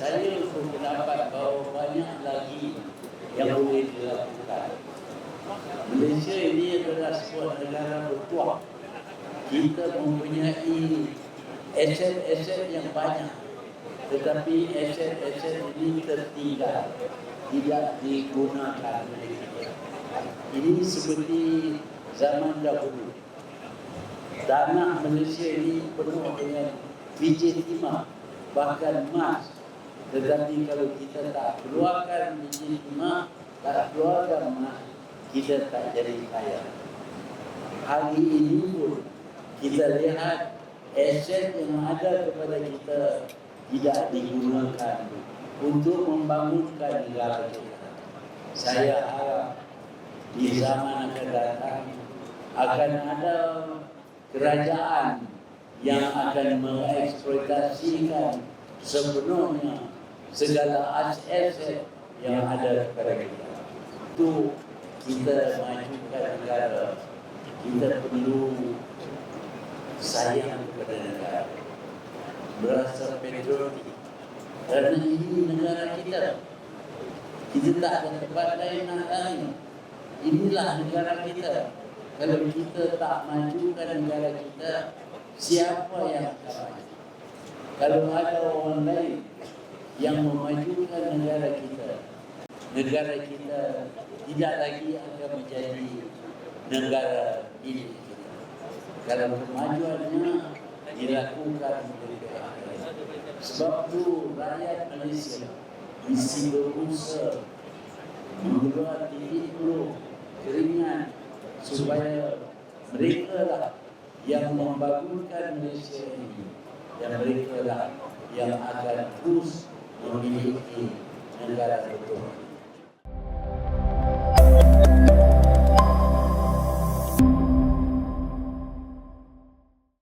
saya berpendapat bahawa banyak lagi yang ya. boleh dilakukan. Malaysia ini adalah sebuah negara berkuah. Kita mempunyai aset-aset yang banyak. Tetapi aset-aset ini tertinggal. Tidak digunakan oleh kita. Ini seperti zaman dahulu. Tanah Malaysia ini penuh dengan biji timah, bahkan emas tetapi kalau kita tak keluarkan biji timah, tak keluarkan emas, kita tak jadi kaya. Hari ini pun kita lihat aset yang ada kepada kita tidak digunakan untuk membangunkan negara kita. Saya harap di zaman akan datang akan ada kerajaan yang akan mengeksploitasikan sepenuhnya segala aset yang ada kepada kita. Itu kita majukan negara. Kita perlu sayang kepada negara. Berasa patriotik. Kerana ini negara kita. Kita tak ada tempat lain nak lain. Inilah negara kita. Kalau kita tak majukan negara kita, siapa yang akan maju? Kalau ada orang lain yang memajukan negara kita, negara kita tidak lagi akan menjadi negara ini. Kalau kemajuannya dilakukan oleh lain. Sebab itu rakyat Malaysia mesti berusaha mengeluarkan titik dulu keringat supaya mereka lah yang membangunkan Malaysia ini dan mereka lah yang akan terus memiliki negara betul.